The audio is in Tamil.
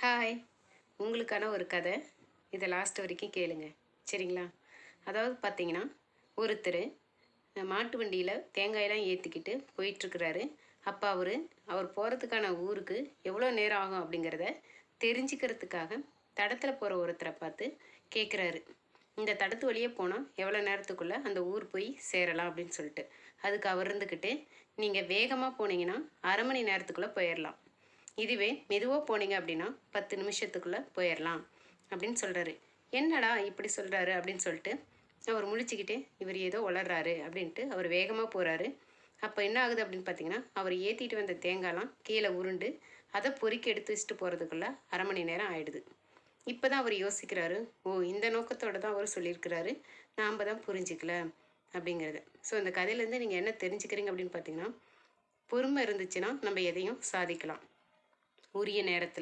ஹாய் உங்களுக்கான ஒரு கதை. இதை லாஸ்ட் வரைக்கும் கேளுங்க. சரிங்களா? அதாவது பார்த்தீங்கன்னா ஒருத்தர் மாட்டு வண்டியில் தேங்காயெல்லாம் ஏற்றிக்கிட்டு போயிட்டுருக்கிறாரு. அப்போ அவர் அவர் போகிறதுக்கான ஊருக்கு எவ்வளோ நேரம் ஆகும் அப்படிங்கிறத தெரிஞ்சுக்கிறதுக்காக தடத்தில் போகிற ஒருத்தரை பார்த்து கேட்குறாரு இந்த தடத்து வழியே போனால் எவ்வளோ நேரத்துக்குள்ளே அந்த ஊர் போய் சேரலாம் அப்படின்னு சொல்லிட்டு. அதுக்கு அவர் இருந்துக்கிட்டு நீங்கள் வேகமாக போனீங்கன்னா அரை மணி நேரத்துக்குள்ளே போயிடலாம் இதுவே மெதுவாக போனீங்க அப்படின்னா பத்து நிமிஷத்துக்குள்ளே போயிடலாம் அப்படின்னு சொல்கிறாரு என்னடா இப்படி சொல்கிறாரு அப்படின்னு சொல்லிட்டு அவர் முழிச்சுக்கிட்டே இவர் ஏதோ வளர்றாரு அப்படின்ட்டு அவர் வேகமாக போகிறாரு அப்போ என்ன ஆகுது அப்படின்னு பார்த்தீங்கன்னா அவர் ஏற்றிட்டு வந்த தேங்காய்லாம் கீழே உருண்டு அதை பொறுக்கி எடுத்து வச்சுட்டு போகிறதுக்குள்ளே அரை மணி நேரம் ஆயிடுது. இப்போ தான் அவர் யோசிக்கிறாரு ஓ இந்த நோக்கத்தோடு தான் அவர் சொல்லியிருக்கிறாரு நாம் தான் புரிஞ்சிக்கல அப்படிங்கிறது. ஸோ இந்த கதையிலேருந்து நீங்கள் என்ன தெரிஞ்சுக்கிறீங்க அப்படின்னு பார்த்தீங்கன்னா பொறுமை இருந்துச்சுன்னா நம்ம எதையும் சாதிக்கலாம். உரிய நேரத்தில்